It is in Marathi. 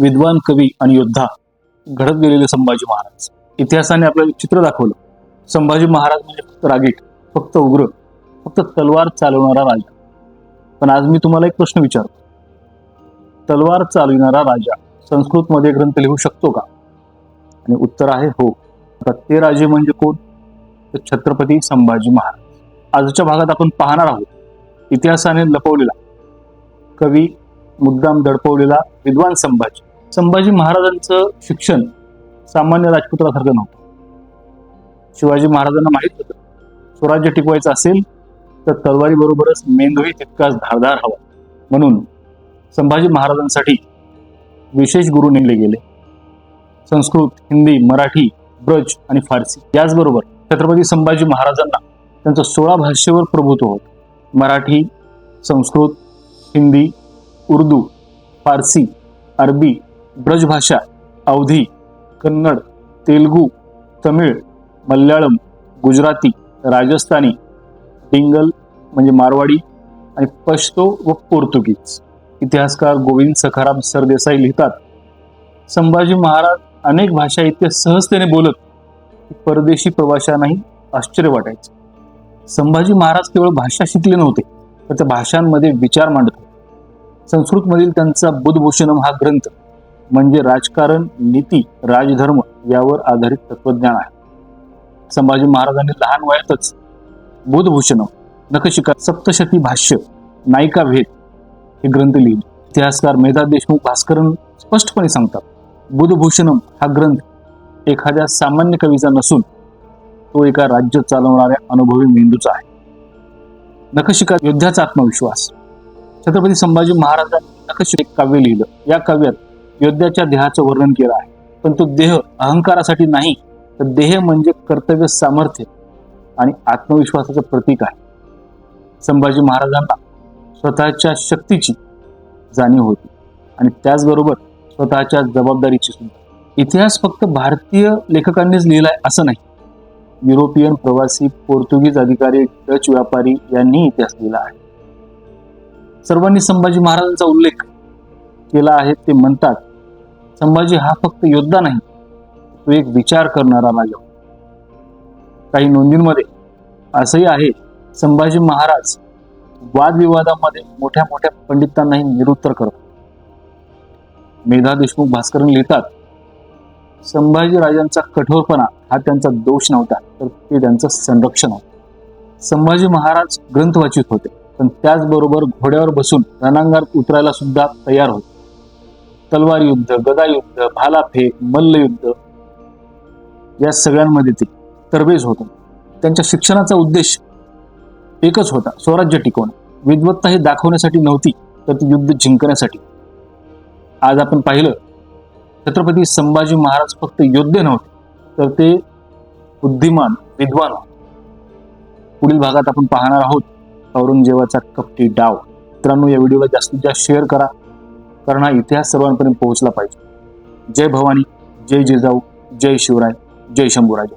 विद्वान कवी आणि योद्धा घडत गेलेले संभाजी महाराज. इतिहासाने आपल्याला चित्र दाखवलं. संभाजी महाराज म्हणजे फक्त रागीट फक्त उग्र फक्त तलवार चालवणारा राजा. पण आज मी तुम्हाला एक प्रश्न विचारतो. तलवार चालविणारा राजा संस्कृतमध्ये ग्रंथ लिहू शकतो का? आणि उत्तर आहे हो. आता ते राजे म्हणजे कोण? तर छत्रपती संभाजी महाराज. आजच्या भागात आपण पाहणार आहोत. इतिहासाने लपवलेला कवी मुद्दाम दडपवलेला विद्वान संभाजी. संभाजी महाराजांचं शिक्षण सामान्य राजपुत्रासारखं नव्हतं. शिवाजी महाराजांना माहीत होतं स्वराज्य टिकवायचं असेल तर तलवारीबरोबरच मेंदूही तितकाच धारदार हवा. म्हणून संभाजी महाराजांसाठी विशेष गुरु नेमले गेले. संस्कृत हिंदी मराठी ब्रज आणि फारसी याचबरोबर छत्रपती संभाजी महाराजांना त्यांचं सोळा भाषेवर प्रभुत्व होतं. मराठी संस्कृत हिंदी उर्दू फारसी अरबी ब्रजभाषा अवधी कन्नड तेलगू तमिळ मल्याळम गुजराती राजस्थानी डिंगल म्हणजे मारवाडी आणि पश्तो व पोर्तुगीज. इतिहासकार गोविंद सखाराम सरदेसाई लिहितात संभाजी महाराज अनेक भाषा इतके सहजतेने बोलत परदेशी प्रवाशांनाही आश्चर्य वाटायचं. संभाजी महाराज केवळ भाषा शिकले नव्हते तर त्या भाषांमध्ये विचार मांडत होते. संस्कृतमधील त्यांचा बुधभूषणम हा ग्रंथ म्हणजे राजकारण नीती राजधर्म यावर आधारित तत्वज्ञान आहे. संभाजी महाराजांनी लहान वयातच बुधभूषणम नखशिका सप्तशती भाष्य नायिका भेद हे ग्रंथ लिहिले. इतिहासकार मेधा देशमुख भास्करन स्पष्टपणे सांगतात बुधभूषणम हा ग्रंथ एखाद्या सामान्य कवीचा नसून तो एका राज्य चालवणाऱ्या अनुभवी मेंदूचा आहे. नखशिका योद्ध्याचा आत्मविश्वास. छत्रपती संभाजी महाराजांनी एक काव्य लिहिलं. या काव्यात योद्ध्याच्या देहाचं वर्णन केलं आहे. पण तो देह अहंकारासाठी नाही तर देह म्हणजे कर्तव्य सामर्थ्य आणि आत्मविश्वासाचं प्रतीक आहे. संभाजी महाराजांना स्वतःच्या शक्तीची जाणीव होती आणि त्याचबरोबर स्वतःच्या जबाबदारीची सुद्धा. इतिहास फक्त भारतीय लेखकांनीच लिहिलाय असं नाही. युरोपियन प्रवासी पोर्तुगीज अधिकारी डच व्यापारी यांनी इतिहास लिहिला आहे. सर्वांनी संभाजी महाराजांचा उल्लेख केला आहे ते म्हणतात संभाजी हा फक्त योद्धा नाही तो एक विचार करणारा राजा काही नोंदींमध्ये असंही आहे संभाजी महाराज वादविवादामध्ये मोठ्या मोठ्या पंडितांनाही निरुत्तर करत मेधा देशमुख भास्करन लिहितात संभाजी राजांचा कठोरपणा हा त्यांचा दोष नव्हता तर ते त्यांचं संरक्षण होतं. संभाजी महाराज ग्रंथ वाचित होते. पण त्याचबरोबर घोड्यावर बसून रणांगणात उतरायला सुद्धा तयार होते. तलवार युद्ध गदा युद्ध भालाफेक मल्लयुद्ध या सगळ्यांमध्ये ते तरबेज होते. त्यांच्या शिक्षणाचा उद्देश एकच होता स्वराज्य टिकवणं. विद्वत्ता ही दाखवण्यासाठी नव्हती तर ती युद्ध जिंकण्यासाठी. आज आपण पाहिलं छत्रपती संभाजी महाराज फक्त योद्धे नव्हते तर ते बुद्धिमान विद्वान. पुढील भागात आपण पाहणार आहोत औरंगजेबाचा कपटी डाव. मित्रांनो या व्हिडिओला जास्तीत जास्त शेअर करा. कारण हा इतिहास सर्वांपर्यंत पोहोचला पाहिजे. जय भवानी जय जिजाऊ जय शिवराय जय शंभूराजे.